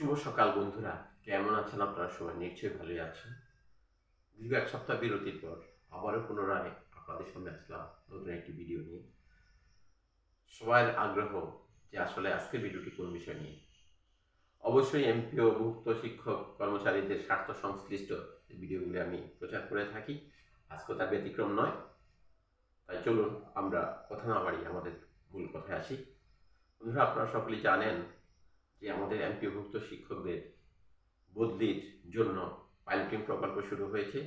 শুভ সকাল বন্ধুরা। কেমন আছেন আপনারা সবাই? নিশ্চয়ই ভালোই আছেন। দীর্ঘ এক সপ্তাহ বিরতির পর আবারও পুনরায় আপনাদের সামনে আসলাম নতুন একটি ভিডিও নিয়ে। সবার আগ্রহ যে আসলে আজকে ভিডিওটি কোন বিষয় নিয়ে। অবশ্যই এমপিও মুক্ত শিক্ষক কর্মচারীদের স্বার্থ সংশ্লিষ্ট ভিডিওগুলি আমি প্রচার করে থাকি আজকে তার ব্যতিক্রম নয়। তাই চলুন আমরা কথা না বাড়ি আমাদের মূল কথায় আসি। বন্ধুরা, আপনারা সকলেই জানেন যে আমাদের এমপিভুক্ত শিক্ষকদের বদলির জন্য পাইলটিং প্রকল্প শুরু হয়েছে,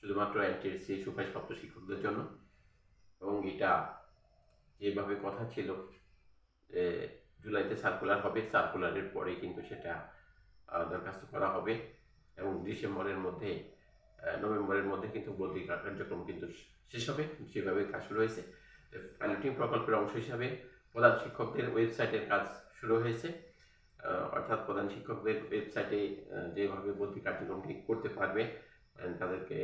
শুধুমাত্র এনটিএসসি সুপারিশপ্রাপ্ত শিক্ষকদের জন্য। এবং এটা যেভাবে কথা ছিল যে জুলাইতে সার্কুলার হবে সার্কুলারের পরে কিন্তু সেটা দরখাস্ত করা হবে। এবং ডিসেম্বরের মধ্যে নভেম্বরের মধ্যে কিন্তু বদলি কার্যক্রম কিন্তু শেষ হবে সেভাবে কাজ শুরু হয়েছে। পাইলটিং প্রকল্পের অংশ হিসাবে প্রধান শিক্ষকদের ওয়েবসাইটের কাজ শুরু হয়েছে। অর্থাৎ প্রধান শিক্ষকদের ওয়েবসাইটে যেভাবে বদলি কার্যক্রমটি করতে পারবে তাদেরকে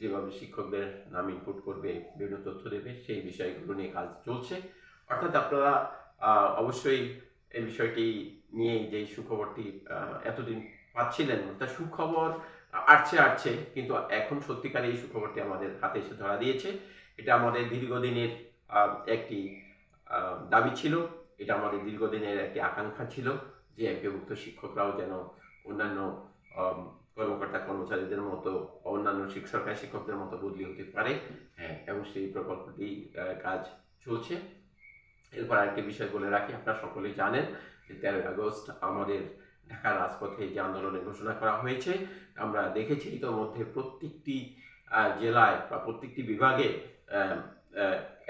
যেভাবে শিক্ষকদের নাম ইনপুট করবে, বিভিন্ন তথ্য দেবে, সেই বিষয়গুলো নিয়ে কাজ চলছে। অর্থাৎ আপনারা অবশ্যই এই বিষয়টি নিয়ে যে সুখবরটি এতদিন পাচ্ছিলেন, অর্থাৎ সুখবর আসছে আসছে কিন্তু এখন সত্যিকার এই সুখবরটি আমাদের হাতে এসে ধরা দিয়েছে। এটা আমাদের দীর্ঘদিনের একটি দাবি ছিল। এটা আমাদের দীর্ঘদিনের একটি আকাঙ্ক্ষা ছিল যে এমপিভুক্ত শিক্ষকরাও যেন অন্যান্য কর্মকর্তা কর্মচারীদের মতো অন্যান্য শিক্ষক শিক্ষকদের মতো বদলি হতে পারে। হ্যাঁ এবং সেই প্রকল্পটি কাজ চলছে। এরপর আরেকটি বিষয় বলে রাখি, আপনারা সকলেই জানেন যে তেরোই আগস্ট আমাদের ঢাকার রাজপথে যে আন্দোলনের ঘোষণা করা হয়েছে, আমরা দেখেছি ইতোমধ্যে প্রত্যেকটি জেলায় বা প্রত্যেকটি বিভাগে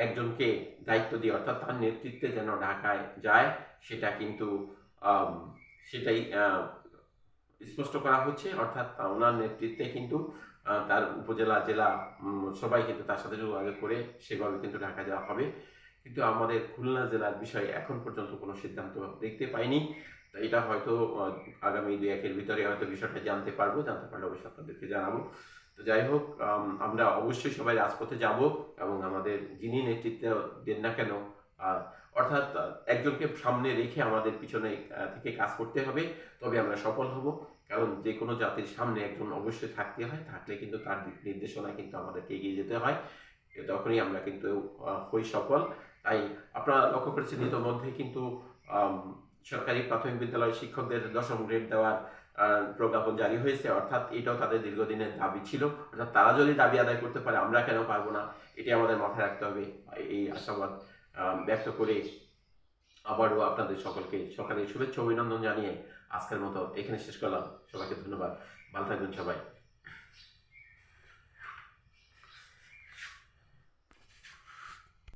একজনকে দায়িত্ব দিয়ে অর্থাৎ তার নেতৃত্বে যেন ঢাকায় যায়, সেটা কিন্তু সেটাই স্পষ্ট করা হচ্ছে। অর্থাৎ ওনার নেতৃত্বে কিন্তু তার উপজেলা, জেলা সবাই কিন্তু তার সাথে যোগাযোগ করে সেভাবে কিন্তু ঢাকা যাওয়া হবে। কিন্তু আমাদের খুলনা জেলার বিষয়ে এখন পর্যন্ত কোনো সিদ্ধান্ত দেখতে পাইনি। এটা হয়তো আগামী দুই একের ভিতরে হয়তো বিষয়টা জানতে পারব। জানতে পারলে অবশ্যই আপনাদেরকে জানাব। তো যাই হোক আমরা অবশ্যই সবাই রাজপথে যাব এবং আমাদের যিনি নেতৃত্ব দেন না কেন অর্থাৎ একজনকে সামনে রেখে আমাদের পিছনে থেকে কাজ করতে হবে, তবে আমরা সফল হব। কারণ যে কোনো জাতির সামনে একজন অবশ্যই থাকতে হয়, থাকলে কিন্তু তার দিক নির্দেশনা কিন্তু আমাদেরকে এগিয়ে যেতে হয়। তখনই আমরা কিন্তু হই সফল। তাই আপনারা লক্ষ্য করেছেন ইতোমধ্যে কিন্তু সরকারি প্রাথমিক বিদ্যালয়ের শিক্ষকদের দশম গ্রেড দেওয়ার প্রজ্ঞাপন জারি হয়েছে, অর্থাৎ এটাও তাদের দীর্ঘদিনের দাবি ছিল। অর্থাৎ তারা যদি দাবি আদায় করতে পারে, আমরা কেন পারব না? এটি আমাদের মাথায় রাখতে হবে। এই আশাবাদ ব্যক্ত করে আবারও আপনাদের সকলকে সকালে শুভেচ্ছা, অভিনন্দন জানিয়ে আজকের মতো এখানে শেষ করলাম। সবাইকে ধন্যবাদ। ভালো থাকবেন সবাই।